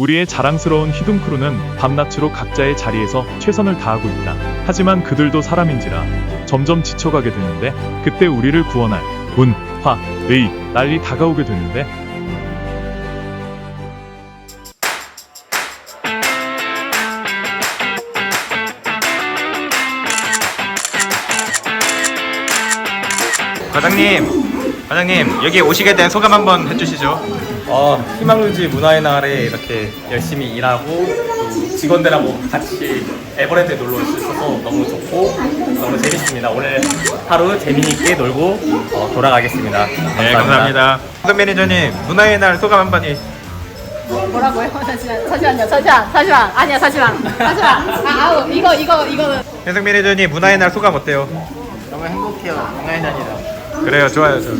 우리의 자랑스러운 히든크루는 밤낮으로 각자의 자리에서 최선을 다하고 있다. 하지만 그들도 사람인지라 점점 지쳐가게 되는데 그때 우리를 구원할 운, 화, 의, 날이 다가오게 되는데 과장님, 과장님 여기 오시게 된 소감 한번 해주시죠. 어, 희망루지 문화의 날에 이렇게 열심히 일하고 또 직원들하고 같이 에버랜드에 놀러 올 수 있어서 너무 좋고 너무 재밌습니다. 오늘 하루 재미있게 놀고 어, 돌아가겠습니다. 네, 감사합니다. 황금 매니저님 문화의 날 소감 한마디. 뭐라고요? 잠시만, 잠시만요, 잠시만, 잠시만. 아니야, 잠시만, 잠시만. 아, 아우, 이거, 이거, 이거는. 현승 매니저님 문화의 날 소감 어때요? 너무 행복해요. 문화의 날이라. 그래요, 좋아요. 저.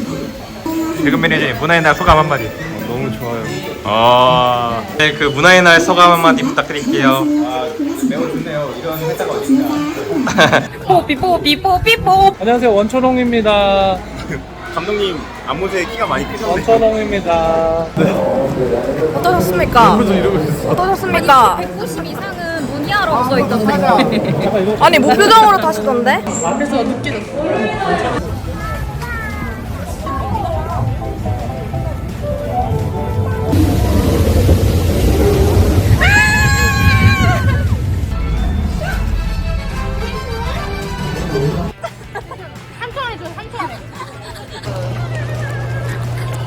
대금 매니저님 문화의 날 소감 한마디. 너무 좋아요. 어, 네, 그 문화의 날 소감 한마디 부탁드릴게요. 아, 매우 좋네요. 이런 회사가 어딘가. 뽀삐, 뽀삐, 뽀삐, 뽀. 안녕하세요 원초롱입니다. 감독님 안무새 키가 많이 크셨네. 원초롱입니다. 어떠셨습니까? 어떠셨습니까? 190 이상은 문의하러 써 있던데. 아니 무표정으로 타시던데?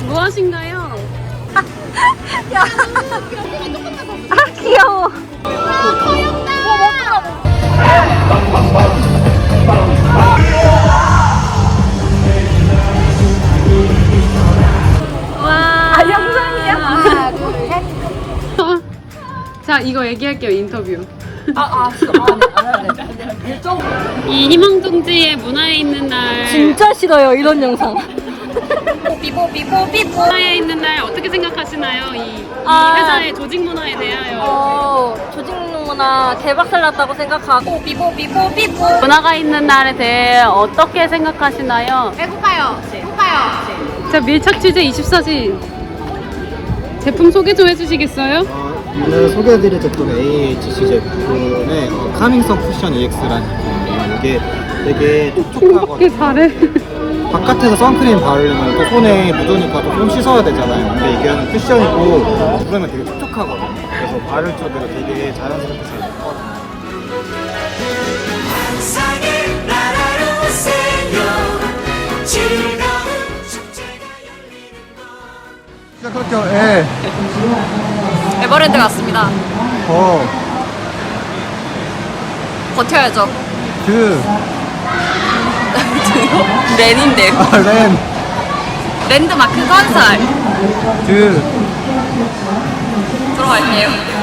뭐 하신가요? 아 귀여워. 와. 아 영상이야? 하나, 둘, 셋. 자, 이거 얘기할게요, 인터뷰. 아아 이 희망둥지의 문화에 있는 날. 진짜 싫어요 이런 영상. 뽀삐뽀 삐뽀 삐뽀. 문화에 있는 날 어떻게 생각하시나요? 이, 이 아. 회사의 조직 문화에 대하여. 어 조직 문화 개박살 났다고 생각하고 뽀삐뽀 삐뽀 삐뽀. 문화가 있는 날에 대해 어떻게 생각하시나요? 배고파요. 배고파요. 자, 밀착 취재 24시. 제품 소개 좀 해주시겠어요? 어, 오늘 소개해드릴 제품은 AHC 제품의 어, 카밍성 쿠션 EX라는 제품이에요. 이게 되게 촉촉하거든요. 잘해. 바깥에서 선크림 바르면 또 손에 묻으니까 또손 씻어야 되잖아요. 근데 이게는 쿠션이고 그러면 되게 촉촉하거든요. 그래서 바를 적에도 되게 자연스럽게 잘 나거든요. 상상의 나라로 오세요 즐거운 축제가 시작할게요. 예. 에버랜드 갔습니다. 어, 버텨야죠. 그, 렌인데 아, 렌, 랜드마크 건설 그, 들어갈게요.